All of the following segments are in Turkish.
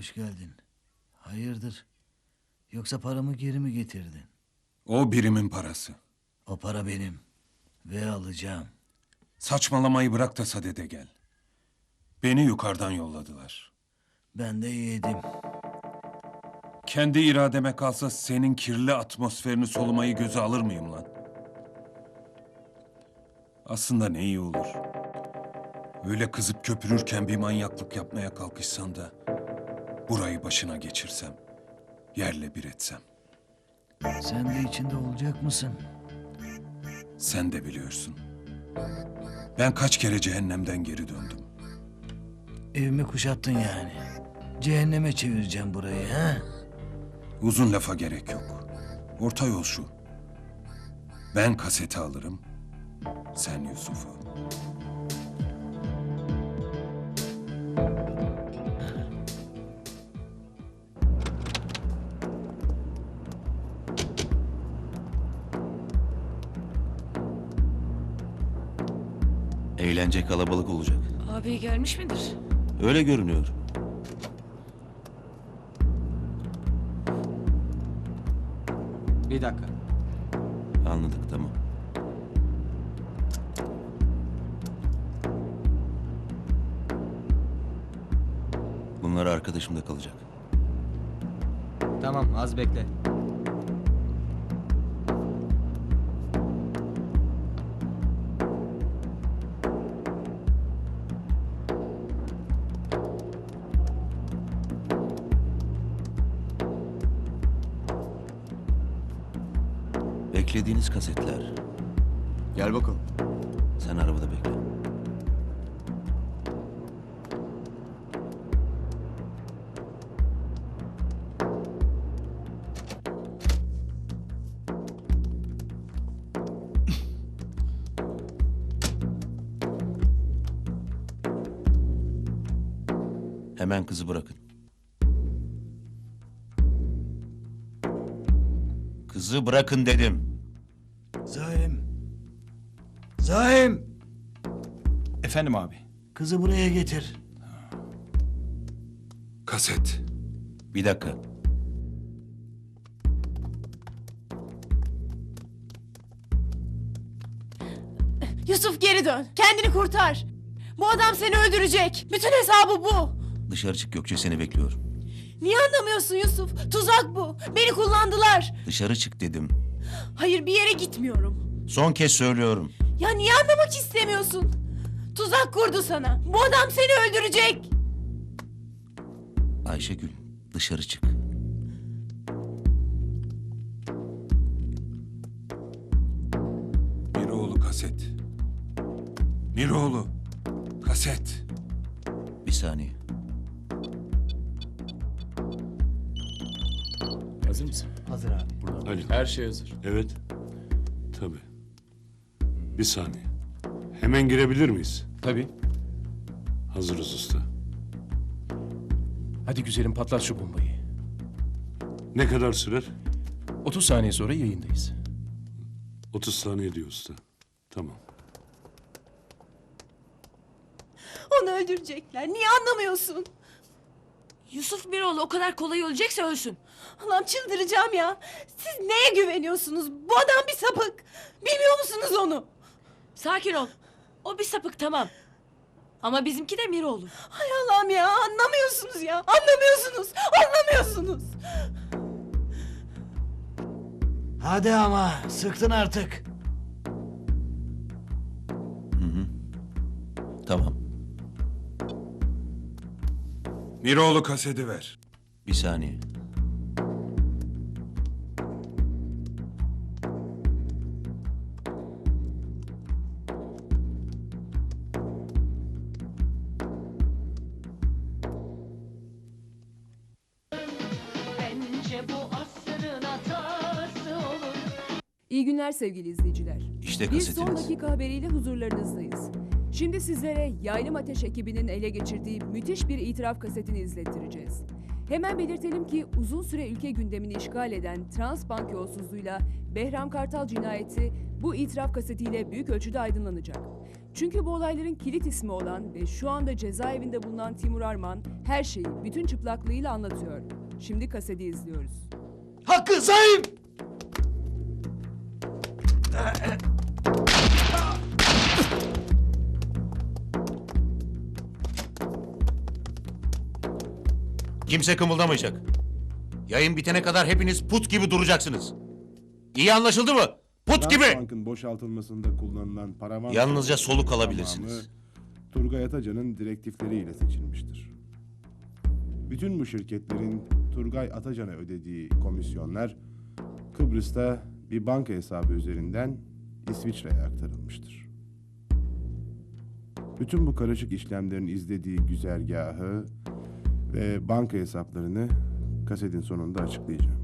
hoş geldin. Hayırdır? Yoksa paramı geri mi getirdin? O birimin parası. O para benim. Ve alacağım. Saçmalamayı bırak da sadede gel. Beni yukarıdan yolladılar. Ben de yedim. Kendi irademe kalsa senin kirli atmosferini solumayı göze alır mıyım lan? Aslında ne iyi olur. Öyle kızıp köpürürken bir manyaklık yapmaya kalkışsan da... ...burayı başına geçirsem, yerle bir etsem. Sen de içinde olacak mısın? Sen de biliyorsun. Ben kaç kere cehennemden geri döndüm. Evimi kuşattın yani. Cehenneme çevireceğim burayı ha? Uzun lafa gerek yok. Orta yol şu. Ben kaseti alırım, sen Yusuf'u. Eğlence kalabalık olacak. Abi gelmiş midir? Öyle görünüyor. Bir dakika. Anladık tamam. Bunlar arkadaşımda kalacak. Tamam az bekle. Beklediğiniz kasetler. Gel bakalım. Sen arabada bekle. Hemen kızı bırakın. Kızı bırakın dedim. Zaim. Efendim abi. Kızı buraya getir. Kaset. Bir dakika. Yusuf geri dön. Kendini kurtar. Bu adam seni öldürecek. Bütün hesabı bu. Dışarı çık Gökçe seni bekliyorum. Niye anlamıyorsun Yusuf? Tuzak bu. Beni kullandılar. Dışarı çık dedim. Hayır bir yere gitmiyorum. Son kez söylüyorum. Ya niye anlamak istemiyorsun? Tuzak kurdu sana. Bu adam seni öldürecek. Ayşegül dışarı çık. Miroğlu kaset. Miroğlu kaset. Bir saniye. Hazır mısın? Hazır abi. Ali. Her şey hazır. Evet. Tabii. Bir saniye. Hemen girebilir miyiz? Tabii. Hazırız usta. Hadi güzelim patlat şu bombayı. Ne kadar sürer? 30 saniye sonra yayındayız. 30 saniye diyor usta. Tamam. Onu öldürecekler. Niye anlamıyorsun? Yusuf Miroğlu o kadar kolay ölecekse ölsün. Allah'ım çıldıracağım ya. Siz neye güveniyorsunuz? Bu adam bir sapık. Bilmiyor musunuz onu? Sakin ol. O bir sapık tamam. Ama bizimki de Miroğlu. Hay Allah'ım ya anlamıyorsunuz ya. Anlamıyorsunuz. Anlamıyorsunuz. Hadi ama sıktın artık. Tamam. Miroğlu kaseti ver. Bir saniye. İyi günler sevgili izleyiciler. İşte Bir son dakika haberiyle huzurlarınızdayız. Şimdi sizlere Yaylım Ateş ekibinin ele geçirdiği müthiş bir itiraf kasetini izlettireceğiz. Hemen belirtelim ki uzun süre ülke gündemini işgal eden Transbank yolsuzluğuyla Behram Kartal cinayeti bu itiraf kasetiyle büyük ölçüde aydınlanacak. Çünkü bu olayların kilit ismi olan ve şu anda cezaevinde bulunan Timur Arman her şeyi bütün çıplaklığıyla anlatıyor. Şimdi kaseti izliyoruz. Hakkı sahip! Kimse kımıldamayacak. Yayın bitene kadar hepiniz put gibi duracaksınız. İyi anlaşıldı mı? Put gibi! Bank'ın boşaltılmasında kullanılan paravan... Yalnızca soluk tamamı alabilirsiniz. Turgay Atacan'ın direktifleriyle seçilmiştir. Bütün bu şirketlerin Turgay Atacan'a ödediği komisyonlar Kıbrıs'ta bir banka hesabı üzerinden İsviçre'ye aktarılmıştır. Bütün bu karışık işlemlerin izlediği güzergahı ve banka hesaplarını kasetin sonunda açıklayacağım.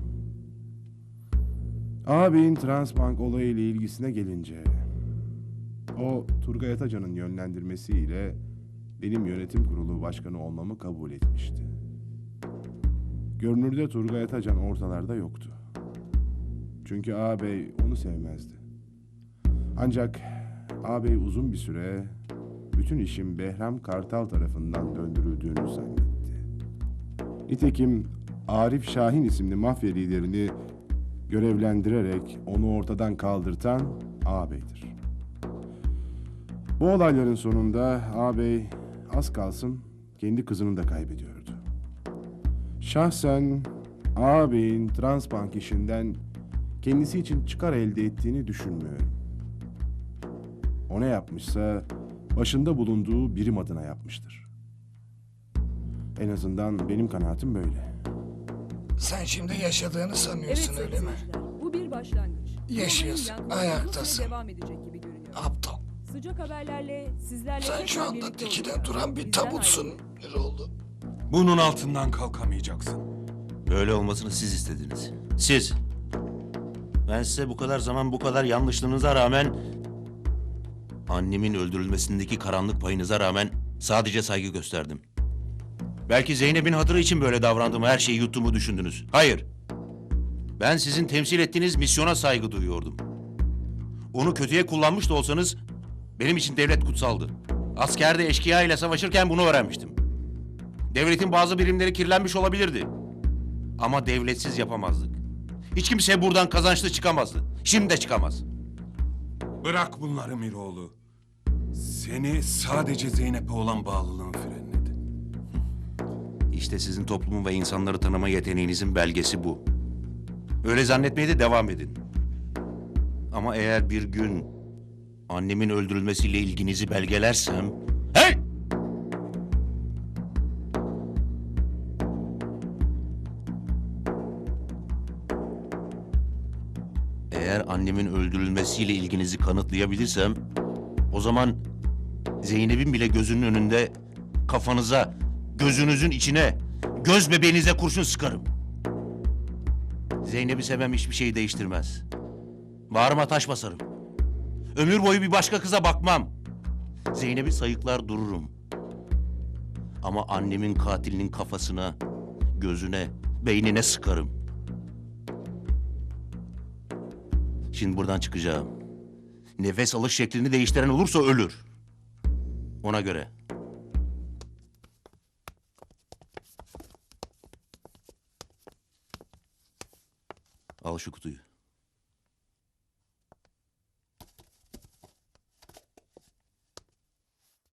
Ağabeyin Transbank olayıyla ilgisine gelince... O Turgay Atacan'ın yönlendirmesiyle benim yönetim kurulu başkanı olmamı kabul etmişti. Görünürde Turgay Atacan ortalarda yoktu. Çünkü ağabey onu sevmezdi. Ancak ağabey uzun bir süre bütün işin Behram Kartal tarafından döndürüldüğünü zannetti. Nitekim Arif Şahin isimli mafya liderini görevlendirerek onu ortadan kaldırtan ağabeydir. Bu olayların sonunda ağabey az kalsın kendi kızını da kaybediyordu. Şahsen ağabeyin Transbank işinden kendisi için çıkar elde ettiğini düşünmüyorum. O ne yapmışsa başında bulunduğu birim adına yapmıştır. En azından benim kanaatim böyle. Sen şimdi yaşadığını Evet sanıyorsun sayın öyle mi? bu bir başlangıç. Yaşıyorsun, ayaktasın. devam edecek gibi görünüyor. Aptal. Sıcak haberlerle sizlerle Sen şu anda olacağız. duran bir tabutsun. Miroğlu. Bunun altından kalkamayacaksın. Böyle olmasını siz istediniz. Siz. Ben size bu kadar zaman bu kadar yanlışlığınıza rağmen... ...annemin öldürülmesindeki karanlık payınıza rağmen sadece saygı gösterdim. Belki Zeynep'in hatırı için böyle davrandığımı, her şeyi yuttuğumu düşündünüz. Hayır. Ben sizin temsil ettiğiniz misyona saygı duyuyordum. Onu kötüye kullanmış da olsanız benim için devlet kutsaldı. Askerde eşkıya ile savaşırken bunu öğrenmiştim. Devletin bazı birimleri kirlenmiş olabilirdi. Ama devletsiz yapamazdık. Hiç kimse buradan kazançlı çıkamazdı. Şimdi de çıkamaz. Bırak bunları Miroğlu. Seni sadece Zeynep'e olan bağlılığın frenledi. İşte sizin toplumu ve insanları tanıma yeteneğinizin belgesi bu. Öyle zannetmeye de devam edin. Ama eğer bir gün annemin öldürülmesiyle ilginizi belgelersem... Hey! Annemin öldürülmesiyle ilginizi kanıtlayabilirsem... O zaman Zeynep'in bile gözünün önünde kafanıza, gözünüzün içine, göz bebeğinize kurşun sıkarım. Zeynep'i sevmem hiçbir şeyi değiştirmez. Bağrıma taş basarım. Ömür boyu bir başka kıza bakmam. Zeynep'i sayıklar dururum. Ama annemin katilinin kafasına, gözüne, beynine sıkarım. Şimdi buradan çıkacağım. Nefes alış şeklini değiştiren olursa ölür. Ona göre. Al şu kutuyu.